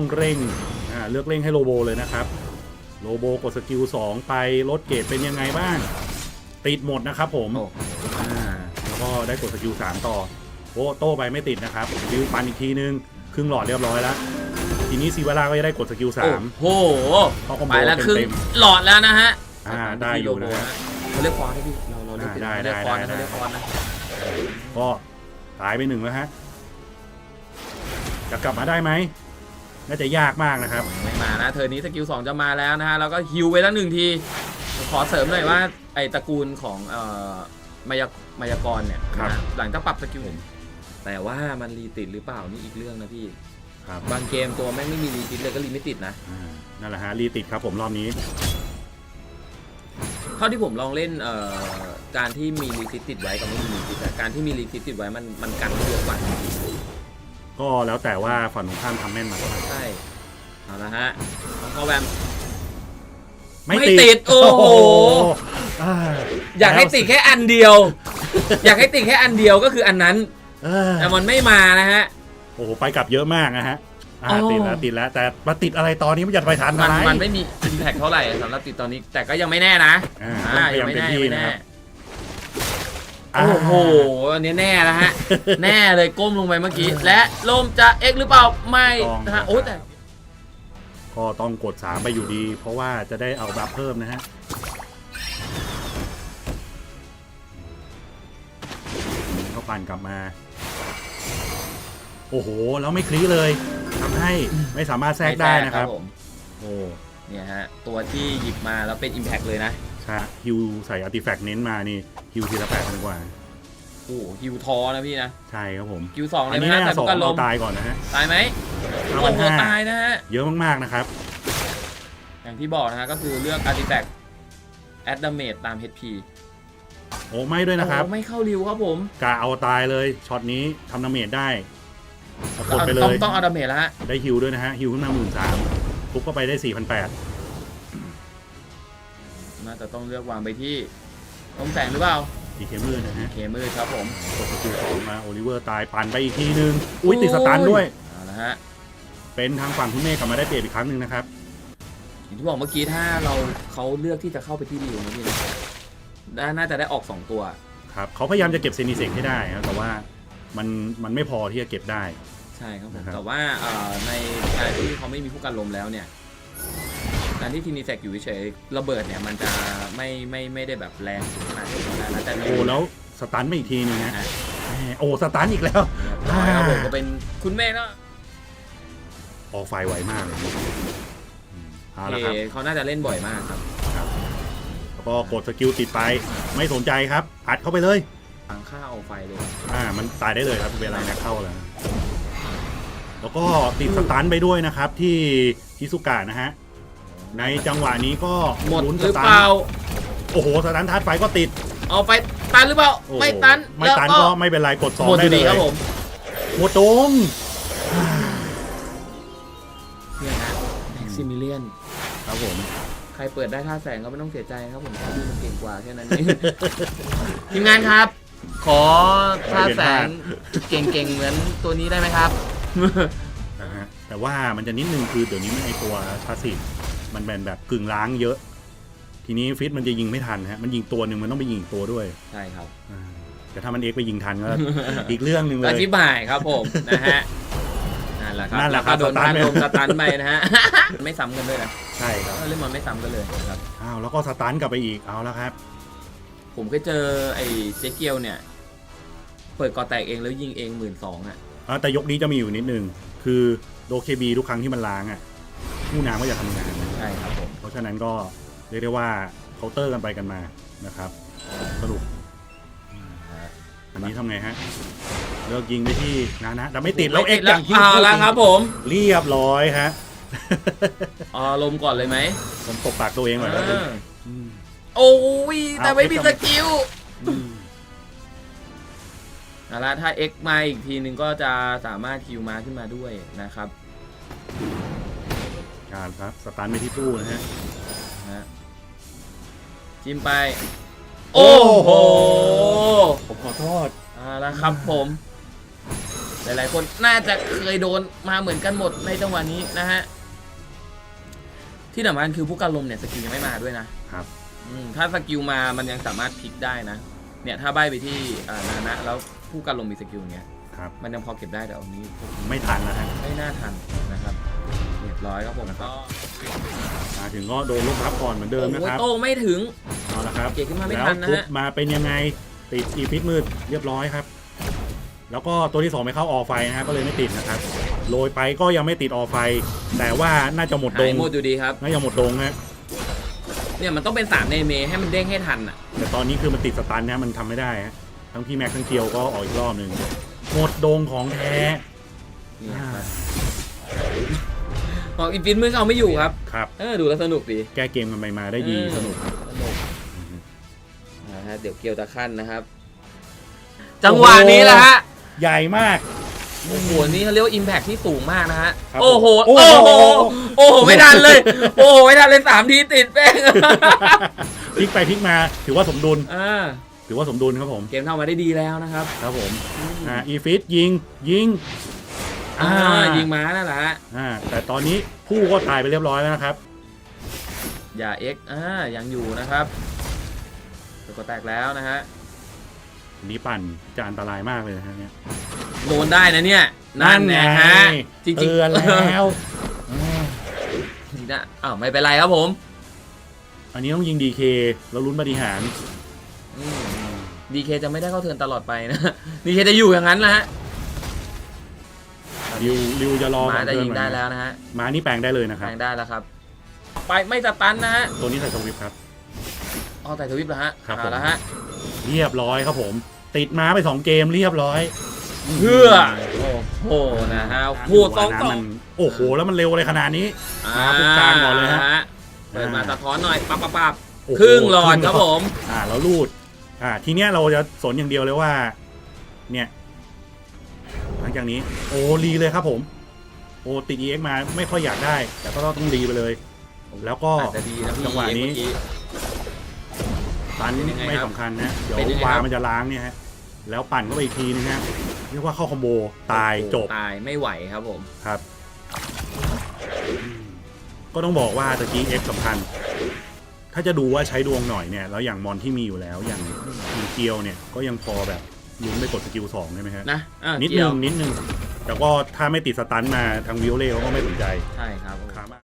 ต้องเร่งอ่าเลือกเร่งให้โลโบเลยนะครับโลโบกดสกิล2ไปลดเกรดเป็นยังไงบ้าง ติดหมดนะครับผมโอ้อ่าแล้วก็ได้กดสกิล3ต่อโอ้โต้ไปไม่ติดนะครับดิวปันอีกทีนึง ครึ่งหลอดเรียบร้อยแล้ว ทีนี้ซีวาร่าก็จะได้กดสกิลโอ้โหเข้าคอมโบไปแล้วครึ่งเต็มหลอดแล้วนะฮะอ่าได้อยู่นะฮะเขาเรียกฟอนต์นะพี่เราเราเรียกอ่าได้เรียกฟอนต์นะได้เขาเรียกฟอนต์นะๆก็ตายไปหนึ่งแล้วฮะจะกลับมาได้ไหม น่าจะยากมากนะครับ ไม่มานะเธอนี้สกิลสองจะมาแล้วนะฮะแล้วก็ฮิวไปตั้งหนึ่งที ขอเสริมหน่อยว่าไอตระกูลของเอ่อมายามายากรเนี่ยครับ นะหลังจากปรับสกิลแต่ว่ามันรีติดหรือเปล่านี่อีกเรื่องนะพี่ ครับบางเกมตัวแม่งไม่มีรีติดเลยก็รีไม่ติดนะ อ่านั่นแหละฮะรีติดครับผมรอบนี้ เท่าที่ผมลองเล่นเอ่อการที่มีรีติดติดไว้กับไม่มีรีติดอะการที่มีรีติดติดไว้มันมันกันได้เยอะกว่า ก็แล้วแต่ว่าฝั่งตรงข้ามทำแม่นมาเท่าไหร่ใช่เอาละฮะน้องคอแวมไม่ไม่ติดโอ้โห อ่าอยากให้ติดแค่อันเดียว อยากให้ติดแค่อันเดียวก็คืออันนั้น เออแต่มันไม่มานะฮะ โอ้โหไปกลับเยอะมากนะฮะอ่าอ๋อ ติดแล้วติดแล้วแต่มาติดอะไรตอนนี้มันจะไปทันมัอะนไรมันไม่มีอิมแพคเท่าไหร่สำหรับติดตอนนี้ แต่ก็ยังไม่แน่นะอ่าอ่าพยายามไม่เต็มแน่ที่ยังไม่นะแน่ครับ โอ้โหอันนี้แน่แล้วฮะ แน่เลยก้มลงไปเมื่อกี้ และลมจะเอ็กหรือเปล่า ไม่นะฮะโอ้แต่ก็ต้องกด 3 ไปอยู่ดี เพราะว่าจะได้เอาบัฟเพิ่มนะฮะเขาปั่นกลับมา โอ้โห แล้วไม่คลีเลยทำให้ไม่สามารถแทรกได้นะครับผมโอ้เนี่ยฮะ ตัวที่หยิบมาแล้วเป็นอิมแพคเลยนะ ใช่ฮิวใส่อาร์ติแฟกต์เน้นมานี่ ฮิวทีละแปดพันกว่า โอ้โหฮิวทอนะพี่นะใช่ครับผมฮิวสองเลอัยนไหมนี้ฮะน่าแต่สพอวงกกันลเรามตายก่อนนะฮะ ตายไหมห้าโอ้พันโหห้าตายนะฮะ เยอะมากๆนะครับ อย่างที่บอกนะฮะก็คือเลือกอาร์ติแฟกต์แอดดาเมจตาม HP โอ้ไม่ด้วยนะครับโอ้ไม่เข้าริวครับผมกาเอาตายเลยช็อตนี้ทำดาเมจได้กดไปเลต้องย ต้องเอาดาเมจแล้วฮะได้ฮิวด้วยนะฮะฮิวขึ้นมาหมื่นสามทุบเข้าไปได้สี่พันแปดน่าจะต้องเลือกวางไปที่ ต้มแสงหรือเปล่าอีเคมือนะฮะเคมืดครับผมกดสกิลสองมาโอลิเวอร์ตายปั่นไปอีกทีนึง อุ้ยติดสตันด้วย เอาละฮะเป็นทางฝั่งคุณเมฆกลับมาได้เปรียบอีกครั้งหนึ่งนะครับ อย่างที่บอกเมื่อกี้ถ้าเราเขาเลือกที่จะเข้าไปที่ริวนะพี่นะน่าน่าจะได้ออกสองตัว ครับเขาพยายามจะเก็บเซนิเซกให้ได้ครับแต่ว่ามันมันไม่พอที่จะเก็บได้ ใช่ครับผม นะครับ แต่ว่าเอ่อในการที่เขาไม่มีผู้กันลมแล้วเนี่ย การที่ทีนีแซกอยู่เฉยๆระเบิดเนี่ยมันจะไม่ไม่ไม่ได้แบบแรงถึงขนาดนี้นะแต่ในโอ้แล้วสตันไปอีกทีนึงนะอะแหมโอ้สตันอีกแล้วร้อยครับผมก็เป็นคุณแม่แล้วออกไฟไวมากเลยอืมเอาเอละครับเขาน่าจะเล่นบ่อยมากครับแล้วก็กดสกิลติดไปไม่สนใจครับ อัดเข้าไปเลย ทางค่าเอาไฟเลยอ่ามันตายได้เลยครับเวลานักเข้าแล้วแล้วก็ติดสตันไปด้วยนะครับที่ฮิสุกะนะฮะ ในจังหวะนี้ก็หมดลุ้นหสรือตัเปล่าโอ้โหสตันทัดไฟก็ติดเอาไปตันหรือเปล่า โอ้โหไม่ตันไม่ตันแล้วก็ไม่เป็นไรกดสองหมดอได้ยู่เลดียครับผมหมดโดมเนี่ยฮะแม็กซิมิเลียน ครับผม ใครเปิดได้ท่าแสงก็ไม่ต้องเสียใจครับผมที่มันเก่งกว่าแค่นั้นเอง ทีมงานครับ ขอท่าแสงเก่งๆเหมือนตัวนี้ได้ไหมครับ นะฮะแต่ว่ามันจะนิดนึงคือเดี๋ยวนี้มันไอตัวพาสซีฟ มันเป็นแบบกึ่งล้างเยอะ ทีนี้ฟิตมันจะยิงไม่ทันฮะมันยิงตัวหนึ่งมันต้องไปยิงอีกตัวด้วยใช่ครับ อ่าแต่ถ้ามันเอ็กไปยิงทันก็ อีกเรื่องหนึ่งเลอย ธิบายครับผม นะฮะนั่นแหละครับนั่นแหละครับวก็โดนสตัน ท่านไปลมสตันไปนะฮะ ไม่ซ้ำกันด้วยนะใช่ครับเล่นมันไม่ซ้ำกันเลยครับ อ้าวแล้วก็สตันกลับไปอีกเอาแล้วครับ ผมเคยเจอไอ้เจ๊เกียวเนี่ย เปิดกอแตกเองแล้วยิงเองหมื่นสองอะ อ่าแต่ยกนี้จะมีอยู่นิดนึง คือโดเคบีทุกครั้งที่มันล้างอะผู้น้ำก็จะทำงาน ใช่ครับผม เพราะฉะนั้นก็เรียกได้ว่าเคาน์เตอร์กันไปกันมานะครับ สรุปอันนี้ทำไงฮะ เลิกยิงไปที่นานะแต่ไม่ติดแล้วเอ็กอย่างที่เอาพูดแล้วครับผมเรียบร้อยฮะเอาลมก่อนเลยไหมผมตบปากตัวเองหน่อยแล้วกันอ่าอืมโอ้ยแต่เอาไม่มีเอ็กซ์สทำไมกิลอืมเอาละถ้า X มาอีกทีหนึ่งก็จะสามารถคิวมาขึ้นมาด้วยนะครับ การครับสตันไปที่ตู้นะฮะนะฮะจิ้มไป โอ้โห ผมขอโทษเอาละครับผม หลายๆ คนน่าจะเคยโดนมาเหมือนกันหมดในจังหวะนี้นะฮะ ที่สำคัญคือผู้การลมเนี่ยสกิลยังไม่มาด้วยนะครับอืมถ้าสกิลมามันยังสามารถพลิกได้นะ เนี่ยถ้าใบไปที่อ่านานะแล้วผู้การลมมีสกิลเนี้ย ครับ มันยังพอเก็บได้แต่เอานี้ ไม่ทันแล้วฮะไม่น่าทันนะครับเรียบร้อยครับผมก็มาถึงก็โดนลูกทับก่อนเหมือนเดิมนะโอ้คยรับโต้ไม่ถึงเอาละครับเก็บขึ้นมาไม่แล้วทันนะฮะทุบมาเป็นยังไงติดอีพิษมืดเรียบร้อยครับ แล้วก็ตัวที่สองไม่เข้าออไฟนะฮะก็เลยไม่ติดนะครับโรยไปก็ยังไม่ติดออไฟ แต่ว่าน่าจะหมดดหายงหมดอยู่ดีครับน่าจะหมดดงฮะเนี่ยมันต้องเป็น3ในเมให้มันเด้งให้ทันอะแต่ตอนนี้คือมันติดสตันนะมันทำไม่ได้ฮะทั้งพี่แม็กซ์ทั้งเกียวก็ออกอีกรอบหนึ่งหมดดงของแท้นี่ครับ ของอีฟินมือเอาไม่อยู่ครับครับ เออดูแล้วสนุกดีแก้เกมกันไปมาได้ดีเออสนุกสนุกนะฮะเดี๋ยวเกียวตะขั้นนะครับ จังหวะนี้แหละฮะใหญ่มากโอ้โหนี่เขาเรียกว่าอิมแพคที่สูงมากนะฮะครับโอ้โห โอ้โอ้โหโห โอ้โห ไม่ทันเลย โอ้โห ไม่ทันเลยสามทีติดแป้งพลิกไปพลิกมา ถือว่าสมดุลอ่าถือว่าสมดุลครับผม เกมทำมาได้ดีแล้วนะครับ ครับผม อ่า อีฟิตยิง ยิง อ่าอ่า ยิงม้านั่นแหละฮะอ่าแต่ตอนนี้ผู้ก็ตายไปเรียบร้อยแล้วนะครับ อย่าเอ็กอ่ายังอยู่นะครับตัวก็แตกแล้วนะฮะอันนี้ปั่นจะอันตรายมากเลยนะฮะเนี่ยโดนได้นะเนี่ยนั่นไงฮะจริงๆเตือนแล้วอ่าจริงๆนะอ้าวไม่เป็นไรครับผม อันนี้ต้องยิงดีเคแล้วลุ้นปฏิหารดีเคจะไม่ได้เข้าเทิร์นตลอดไปนะดีเคจะอยู่อย่างนั้นนะฮะ ริวริวจะรอม้าก่อนจะเพิ่ยิงหน่อได้แล้วนะฮะม้านี่แปลงได้เลยนะคแทรับงได้แล้วครับ ไปไม่สตันนะฮะตัวนี้ใส่สวิปครับ อ๋อแต่ทวิปแล้วฮะครับผม เอาแล้วฮะเรียบร้อยครับผม ติดม้าไปสองเกมเรียบร้อยเพื่อโอ้โหนะฮะพูดสองสองมันโอ้โห แล้วมันเร็วเลยขนาดนี้ มาปุ๊บกลางก่อนเลยฮะเปิดมาสะท้อนหน่อยปั๊บปั๊บปั๊บโอ้โหครึ่งหลอดครับผม อ่าแล้วรูด อ่า ทีเนี้ยเราจะสนอย่างเดียวเลยว่า เนี่ย หลังจากนี้โอ้รีเลยครับผม โอ้ติด EX มาไม่ค่อยอยากได้ แต่ก็ต้องรีไปเลย แล้วก็อาจจะดีนะพี่จังหวะนี้เมื่อกี้ตันเป็นยังไงไม่ครับสำคัญนะ เดี๋ยวเป็นยังไงวาครับมันจะล้างเนี่ยฮะ แล้วปั่นเข้าไปอีกทีนึงฮะเรียกว่าเข้าคอมโบตายจบตายไม่ไหวครับผมครับ ก็ต้องบอกว่าตะกี้ X สำคัญ ถ้าจะดูว่าใช้ดวงหน่อยเนี่ยแล้วอย่างมอนที่มีอยู่แล้วอย่างมีเกียวเนี่ยก็ยังพอแบบ ลุ้นไปกดสกิลสองได้ไหมฮะนะอะนิดเกี่นึยวงนิดนึงแต่ก็ถ้าไม่ติดสตันมาทางวิโอเล่เขาก็ไม่สนใจใช่ครับผมครับ